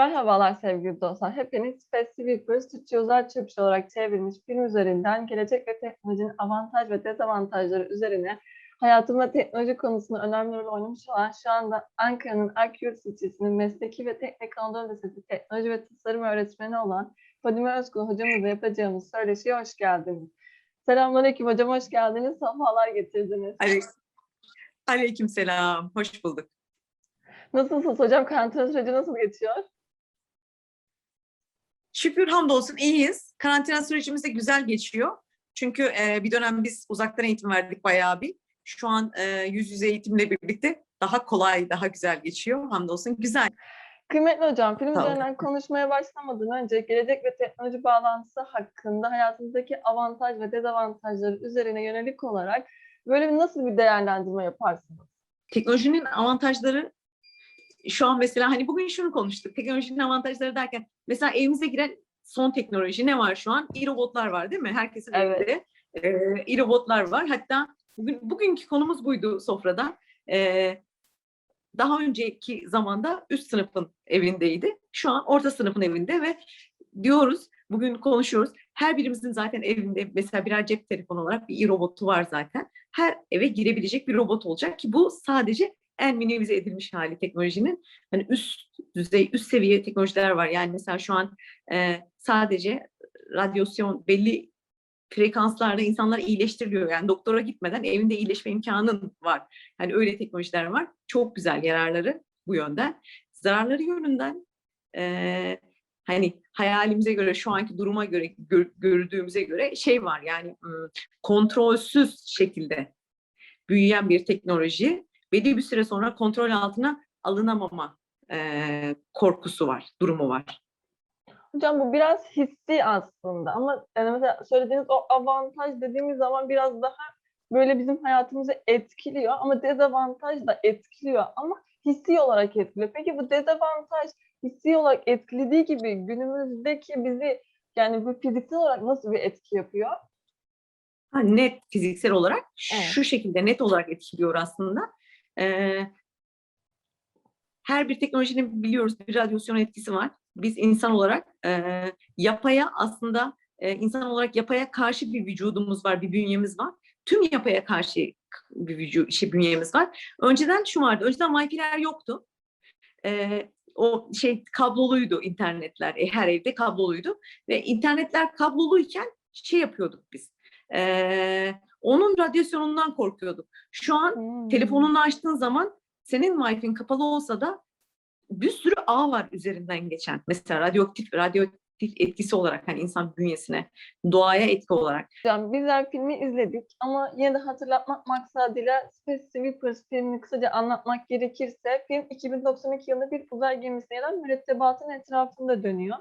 Merhabalar sevgili dostlar. Hepiniz Space Sweepers, Türkçe Uzay Çöpüşü olarak çevrilmiş film üzerinden gelecek ve teknolojinin avantaj ve dezavantajları üzerine hayatımda teknoloji konusunda önemli rol oynamış olan şu anda Ankara'nın Akgürt ilçesinin Mesleki ve Teknik Anadolu Lisesi Teknoloji ve Tasarım öğretmeni olan Fadime Özkul hocamızla yapacağımız söyleşiye hoş geldiniz. Selamünaleyküm hocam, hoş geldiniz. Safalar getirdiniz. Aleyküm, aleyküm selam. Hoş bulduk. Nasılsınız hocam? Karantina süreci nasıl geçiyor? Şükür hamdolsun iyiyiz. Karantina sürecimiz de güzel geçiyor. Çünkü e, bir dönem biz uzaktan eğitim verdik bayağı bir. Şu an e, yüz yüze eğitimle birlikte daha kolay, daha güzel geçiyor. Hamdolsun güzel. Kıymetli hocam, film olun. üzerinden konuşmaya başlamadan önce gelecek ve teknoloji bağlantısı hakkında hayatınızdaki avantaj ve dezavantajları üzerine yönelik olarak böyle bir nasıl bir değerlendirme yaparsınız? Teknolojinin avantajları şu an mesela hani bugün şunu konuştuk. Teknolojinin avantajları derken mesela evimize giren son teknoloji ne var şu an? İ-robotlar var değil mi? Herkesin Evet. evinde e, İ-robotlar var. Hatta bugün bugünkü konumuz buydu sofrada. E, daha önceki zamanda üst sınıfın evindeydi. Şu an orta sınıfın evinde ve diyoruz, bugün konuşuyoruz. Her birimizin zaten evinde mesela birer cep telefonu olarak bir i-robotu var zaten. Her eve girebilecek bir robot olacak ki bu sadece en minimize edilmiş hali teknolojinin. Hani üst düzey, üst seviye teknolojiler var. Yani mesela şu an e, sadece radyasyon belli frekanslarda insanlar iyileştiriliyor. Yani doktora gitmeden evinde iyileşme imkanın var. Hani öyle teknolojiler var. Çok güzel yararları bu yönden. Zararları yönünden e, hani hayalimize göre, şu anki duruma göre, gör- gördüğümüze göre şey var. Yani kontrolsüz şekilde büyüyen bir teknoloji belli bir süre sonra kontrol altına alınamama e, korkusu var, durumu var. Hocam bu biraz hissi aslında ama yani mesela söylediğiniz o avantaj dediğimiz zaman biraz daha böyle bizim hayatımızı etkiliyor ama dezavantaj da etkiliyor ama hissi olarak etkiliyor. Peki bu dezavantaj hissi olarak etkilediği gibi günümüzdeki bizi yani bu fiziksel olarak nasıl bir etki yapıyor? Ha, net fiziksel olarak Evet. şu şekilde net olarak etkiliyor aslında. Her bir teknolojinin biliyoruz bir radyasyon etkisi var. Biz insan olarak e, yapaya aslında e, insan olarak yapaya karşı bir vücudumuz var, bir bünyemiz var. Tüm yapaya karşı bir vücut, şey, bünyemiz var. Önceden şu vardı, önceden Wi-Fi'ler yoktu. Ee, o şey kabloluydu internetler, e, her evde kabloluydu. Ve internetler kabloluyken şey yapıyorduk biz. Ee, onun radyasyonundan korkuyorduk. Şu an Hmm. telefonunu açtığın zaman senin Wi-Fi'nin kapalı olsa da bir sürü ağ var üzerinden geçen. Mesela radyoaktif, radyoaktif etkisi olarak hani insan bünyesine, doğaya etki olarak. Hocam bizler filmi izledik ama yine de hatırlatmak maksadıyla Space Sweepers filmini kısaca anlatmak gerekirse film 2092 yılında bir uzay gemisine gelen mürettebatın etrafında dönüyor.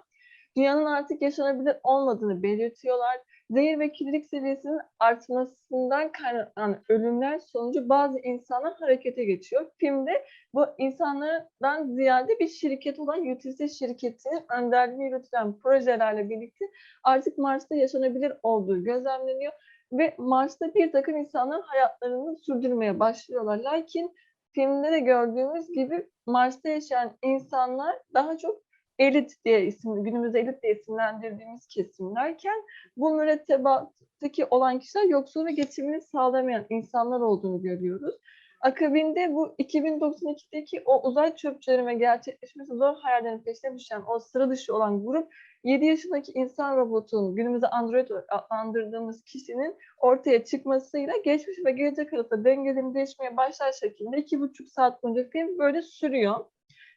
Dünyanın artık yaşanabilir olmadığını belirtiyorlar. Zehir ve kirlilik seviyesinin artmasından kaynaklanan ölümler sonucu bazı insanlar harekete geçiyor. Filmde bu insanlardan ziyade bir şirket olan UTC şirketinin önderliğini yürütülen projelerle birlikte artık Mars'ta yaşanabilir olduğu gözlemleniyor ve Mars'ta bir takım insanlar hayatlarını sürdürmeye başlıyorlar. Lakin filmde de gördüğümüz gibi Mars'ta yaşayan insanlar daha çok elit diye isim, günümüzde elit diye isimlendirdiğimiz kesimlerken bu mürettebattaki olan kişiler yoksul ve geçimini sağlamayan insanlar olduğunu görüyoruz. Akabinde bu 2092'deki o uzay çöpçülerine gerçekleşmesi zor hayallerin peşine düşen o sıra dışı olan grup 7 yaşındaki insan robotun günümüzde Android adlandırdığımız kişinin ortaya çıkmasıyla geçmiş ve gelecek arasında dengelerin değişmeye başlar şekilde iki buçuk saat boyunca film böyle sürüyor.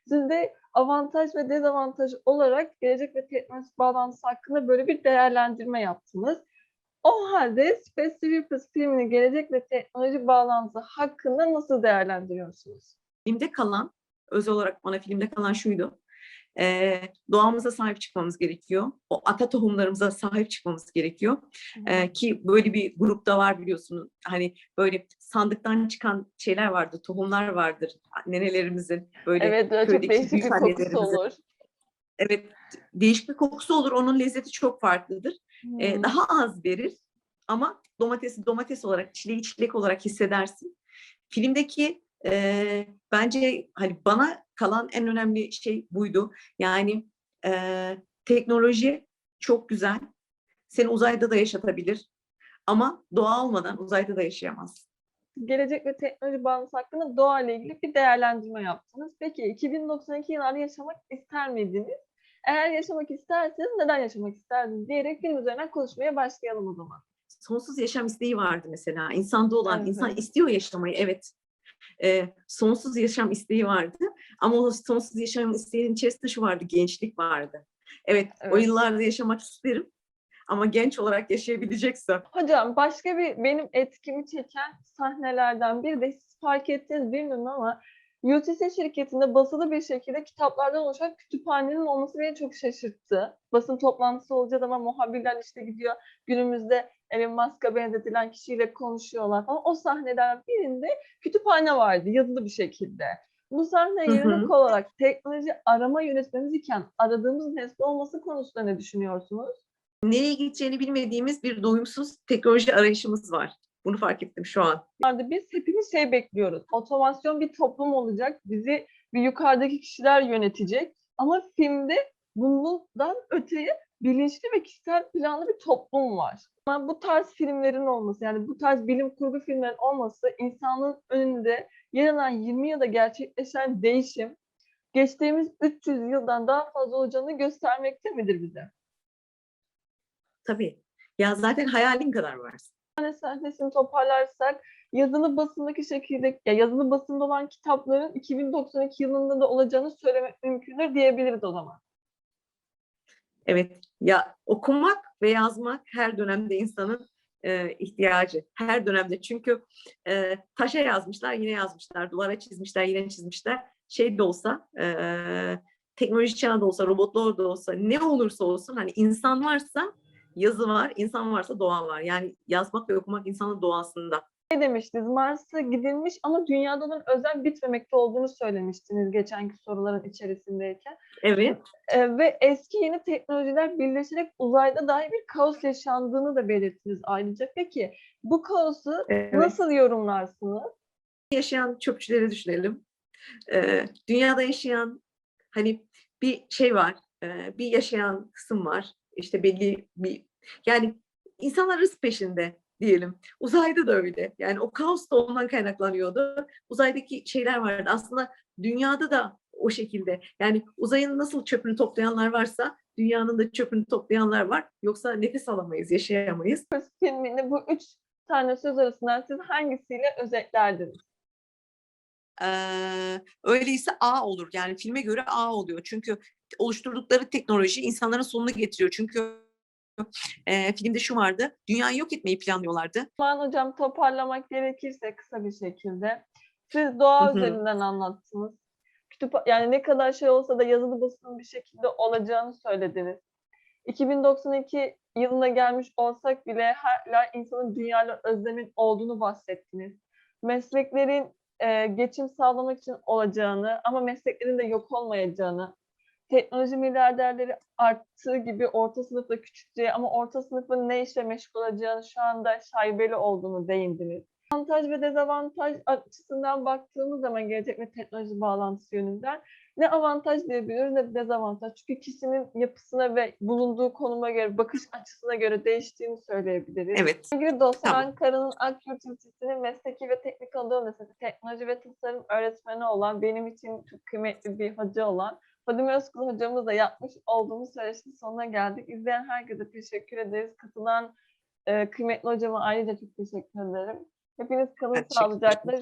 Siz de avantaj ve dezavantaj olarak gelecek ve teknoloji bağlantısı hakkında böyle bir değerlendirme yaptınız. O halde Space Sweepers filminin gelecek ve teknoloji bağlantısı hakkında nasıl değerlendiriyorsunuz? Filmde kalan, özel olarak bana filmde kalan şuydu. Ee, doğamıza sahip çıkmamız gerekiyor. O ata tohumlarımıza sahip çıkmamız gerekiyor. Ee, ki böyle bir grupta var biliyorsunuz. Hani böyle sandıktan çıkan şeyler vardır, tohumlar vardır. Nenelerimizin böyle Evet, böyle çok köydeki değişik bir kokusu olur. Evet, değişik bir kokusu olur. Onun lezzeti çok farklıdır. Hmm. daha az verir ama domatesi domates olarak, çileği çilek olarak hissedersin. Filmdeki e, bence hani bana kalan en önemli şey buydu. Yani e, teknoloji çok güzel. Seni uzayda da yaşatabilir. Ama doğa olmadan uzayda da yaşayamaz. Gelecek ve teknoloji bağlantısı hakkında doğa ile ilgili bir değerlendirme yaptınız. Peki 2092 yıllarda yaşamak ister miydiniz? Eğer yaşamak isterseniz neden yaşamak isterdiniz diyerek film üzerinden konuşmaya başlayalım o zaman. Sonsuz yaşam isteği vardı mesela. İnsanda olan, Evet. insan istiyor yaşamayı, evet. E, sonsuz yaşam isteği vardı. Ama o sonsuz yaşam isteğinin içerisinde şu vardı, gençlik vardı. Evet, o Evet. yıllarda yaşamak isterim. Ama genç olarak yaşayabileceksem. Hocam başka bir benim etkimi çeken sahnelerden biri de siz fark ettiniz bilmiyorum ama UTC şirketinde basılı bir şekilde kitaplardan oluşan kütüphanenin olması beni çok şaşırttı. Basın toplantısı olacağı zaman muhabirler işte gidiyor günümüzde Elon Musk'a benzetilen kişiyle konuşuyorlar ama o sahneden birinde kütüphane vardı yazılı bir şekilde. Bu sahneye yönelik olarak teknoloji arama yönetmemiz iken aradığımız nesne olması konusunda ne düşünüyorsunuz? Nereye gideceğini bilmediğimiz bir doyumsuz teknoloji arayışımız var. Bunu fark ettim şu an. Biz hepimiz şey bekliyoruz. Otomasyon bir toplum olacak. Bizi bir yukarıdaki kişiler yönetecek. Ama filmde bundan öteye bilinçli ve kişisel planlı bir toplum var. Ama bu tarz filmlerin olması yani bu tarz bilim kurgu filmlerin olması insanlığın önünde yer alan 20 yılda gerçekleşen değişim geçtiğimiz 300 yıldan daha fazla olacağını göstermekte midir bize? Tabii. Ya zaten hayalin kadar varsın. Tane sahnesini toparlarsak yazılı basındaki şekilde ya yazılı basında olan kitapların 2092 yılında da olacağını söylemek mümkündür diyebiliriz o zaman. Evet. Ya okumak ve yazmak her dönemde insanın e, ihtiyacı. Her dönemde. Çünkü e, taşa yazmışlar, yine yazmışlar. Duvara çizmişler, yine çizmişler. Şey de olsa, e, teknoloji çağı da olsa, robotlar da olsa, ne olursa olsun hani insan varsa yazı var, insan varsa doğa var. Yani yazmak ve okumak insanın doğasında. Ne demiştiniz? Mars'a gidilmiş ama dünyada olan özel bitmemekte olduğunu söylemiştiniz geçenki soruların içerisindeyken. Evet. Ee, ve eski yeni teknolojiler birleşerek uzayda dahi bir kaos yaşandığını da belirttiniz ayrıca. Peki bu kaosu evet. nasıl yorumlarsınız? yaşayan çöpçüleri düşünelim. Ee, dünyada yaşayan hani bir şey var, e, bir yaşayan kısım var. İşte belli bir yani insanlar rızk peşinde diyelim. Uzayda da öyle. Yani o kaos da ondan kaynaklanıyordu. Uzaydaki şeyler vardı. Aslında dünyada da o şekilde. Yani uzayın nasıl çöpünü toplayanlar varsa dünyanın da çöpünü toplayanlar var. Yoksa nefes alamayız, yaşayamayız. Filmini bu üç tane söz arasından siz hangisiyle özetlerdiniz? Ee, öyleyse A olur. Yani filme göre A oluyor. Çünkü oluşturdukları teknoloji insanların sonunu getiriyor. Çünkü e, filmde şu vardı. Dünyayı yok etmeyi planlıyorlardı. Osman Hocam toparlamak gerekirse kısa bir şekilde. Siz doğa Hı hı. üzerinden anlattınız. Kütüpha- yani ne kadar şey olsa da yazılı basının bir şekilde olacağını söylediniz. 2092 yılına gelmiş olsak bile hala insanın dünyayla özlemin olduğunu bahsettiniz. Mesleklerin e, geçim sağlamak için olacağını ama mesleklerin de yok olmayacağını, teknoloji milyarderleri arttığı gibi orta sınıf da küçüleceği ama orta sınıfın ne işle meşgul olacağını şu anda şaibeli olduğunu değindiniz. Avantaj ve dezavantaj açısından baktığımız zaman gelecek ve teknoloji bağlantısı yönünden ne avantaj diyebiliriz ne dezavantaj. Çünkü kişinin yapısına ve bulunduğu konuma göre, bakış açısına göre değiştiğini söyleyebiliriz. Evet. Sevgili dostlar, Tamam. Ankara'nın Akyurt İlçesi'nin mesleki ve teknik anadolu lisesi teknoloji ve tasarım öğretmeni olan, benim için çok kıymetli bir hoca olan Fadime Özkul hocamızla yapmış olduğumuz söyleşinin sonuna geldik. İzleyen herkese teşekkür ederiz. Katılan e, kıymetli hocama ayrıca çok teşekkür ederim. Hepiniz kalın sağlıcakla.